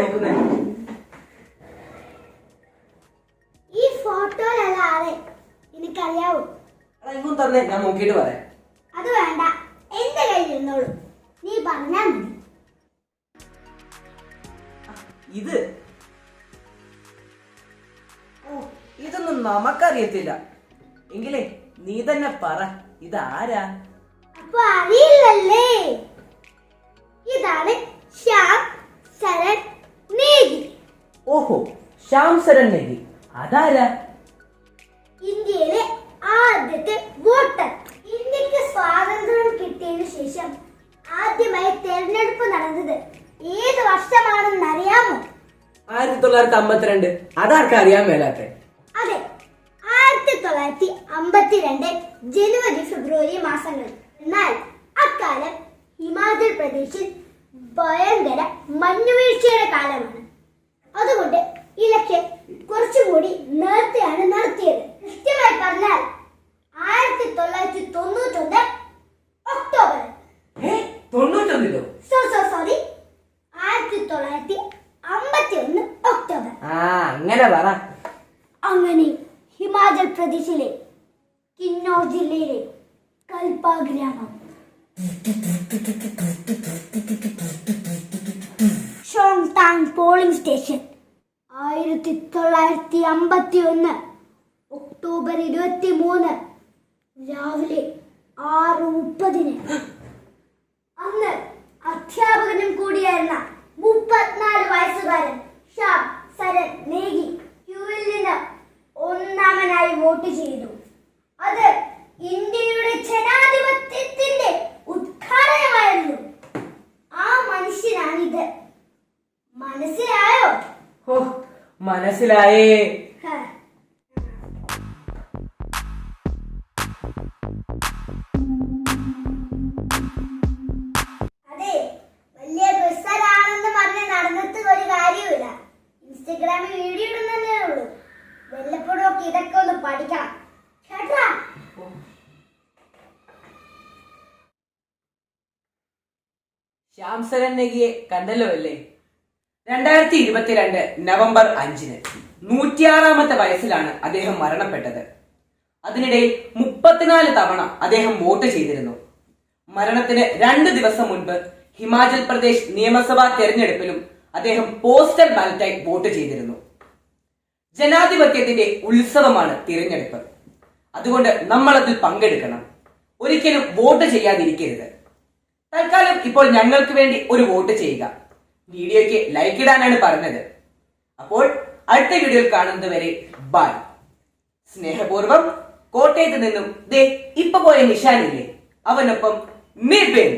നോക്കുന്നേ? ഈ ഫോട്ടോയിലുള്ള ആളെ എനിക്കറിയാവൂ. എടാ ഇങ്ങോട്ട് തന്നെ ഞാൻ നോക്കിയിട്ട് പറയാം. അത് വേണ്ട. എന്റെ കയ്യിൽ ഇരുന്നോളൂ. നീ പറഞ്ഞാ മതി. ഇത്. ഓ ഇതൊന്നും നമുക്കറിയത്തില്ല. എങ്കിലേ നീ തന്നെ പറ. ഇതാരാ? അപ്പൊ അറിയില്ലല്ലേ? ഇതാണ് ശ്യാം ശരൺ നേഗി ഓഹോ ശ്യാം സരൺ നേഗി അതാരാ? ഇന്ത്യയിലെ ആദ്യത്തെ വോട്ടർ. ഇന്ത്യയ്ക്ക് സ്വാതന്ത്ര്യം കിട്ടിയതിനു ശേഷം ആദ്യമായി തെരഞ്ഞെടുപ്പ് നടന്നത് ഏത് വർഷമാണെന്ന് അറിയാമോ? ആയിരത്തി തൊള്ളായിരത്തി അമ്പത്തിരണ്ട്. അതാർക്കും അറിയാൻ മേലാത്ത? അതെ ആയിരത്തി തൊള്ളായിരത്തി അമ്പത്തിരണ്ട് ജനുവരി ഫെബ്രുവരി മാസങ്ങൾ എന്നാൽ അക്കാലം ഹിമാചൽ പ്രദേശിൽ ഭയങ്കര മഞ്ഞുവീഴ്ചയുടെ കാലമാണ്. അതുകൊണ്ട് ഇലക്ഷൻ കുറച്ചുകൂടി നേരത്തെയാണ് നടത്തിയത്. കൃത്യമായി പറഞ്ഞാൽ ആയിരത്തി തൊള്ളായിരത്തി തൊണ്ണൂറ്റൊന്ന് ഒക്ടോബർ സോറി ആയിരത്തി തൊള്ളായിരത്തി അമ്പത്തി ഒന്ന് ഒക്ടോബർ അങ്ങനെ പറ. അങ്ങനെ ഹിമാചൽ പ്രദേശിലെ കിന്നോർ ജില്ലയിലെ കൽപ്പ ഗ്രാമം. താങ് പോളിംഗ് സ്റ്റേഷൻ ആയിരത്തി തൊള്ളായിരത്തി അമ്പത്തി ഒന്ന് ഒക്ടോബർ ഇരുപത്തി മൂന്ന് രാവിലെ ആറ് മുപ്പതിന് അന്ന് അധ്യാപകനും കൂടിയായിരുന്ന മുപ്പത്തിനാല് വയസ്സുകാരൻ ഷാം സരൺ നേഗി ക്യൂവിൽ നിന്ന് ഒന്നാമനായി വോട്ട് ചെയ്തു അത് ഇന്ത്യയുടെ ജനാധിപത്യത്തിന്റെ ഉദ്ഘാടനമായിരുന്നു ആ മനുഷ്യനാണിത് മനസ്സിലായോ ഓ മനസ്സിലായേ ഹ. അതെ വലിയ ബസ്സരാണെന്ന് പറഞ്ഞ് നടന്നിട്ട് ഒരു കാര്യമില്ല ഇൻസ്റ്റഗ്രാമിൽ വീഡിയോ ഇടുന്നതേ ഉള്ളൂ. വല്ലപ്പോഴും ഒക്കെ ഇതൊക്കെ ഒന്ന് പഠിക്കണം. കേട്ടാ ശ്യാം സരൺ നെഗിയെ കണ്ടല്ലോ അല്ലേ? രണ്ടായിരത്തി ഇരുപത്തിരണ്ട് നവംബർ അഞ്ചിന് നൂറ്റിയാറാമത്തെ വയസ്സിലാണ് അദ്ദേഹം മരണപ്പെട്ടത്. അതിനിടെ മുപ്പത്തിനാല് തവണ അദ്ദേഹം വോട്ട് ചെയ്തിരുന്നു. മരണത്തിന് രണ്ട് ദിവസം മുൻപ് ഹിമാചൽ പ്രദേശ് നിയമസഭാ തെരഞ്ഞെടുപ്പിലും അദ്ദേഹം പോസ്റ്റൽ ബാലറ്റായി വോട്ട് ചെയ്തിരുന്നു. ജനാധിപത്യത്തിന്റെ ഉത്സവമാണ് തിരഞ്ഞെടുപ്പ്. അതുകൊണ്ട് നമ്മൾ അതിൽ പങ്കെടുക്കണം. ഒരിക്കലും വോട്ട് ചെയ്യാതിരിക്കരുത്. തൽക്കാലം ഇപ്പോൾ ഞങ്ങൾക്ക് വേണ്ടി ഒരു വോട്ട് ചെയ്യുക. വീഡിയോയ്ക്ക് ലൈക്ക് ഇടാനാണ് പറഞ്ഞത്. അപ്പോൾ അടുത്ത വീഡിയോയിൽ കാണുന്നത് വരെ ബൈ സ്നേഹപൂർവം കോട്ടയത്ത് നിന്നും ദേ ഇപ്പൊ പോയ നിഷാനില്ലേ? അവനൊപ്പം മീ ബെൻ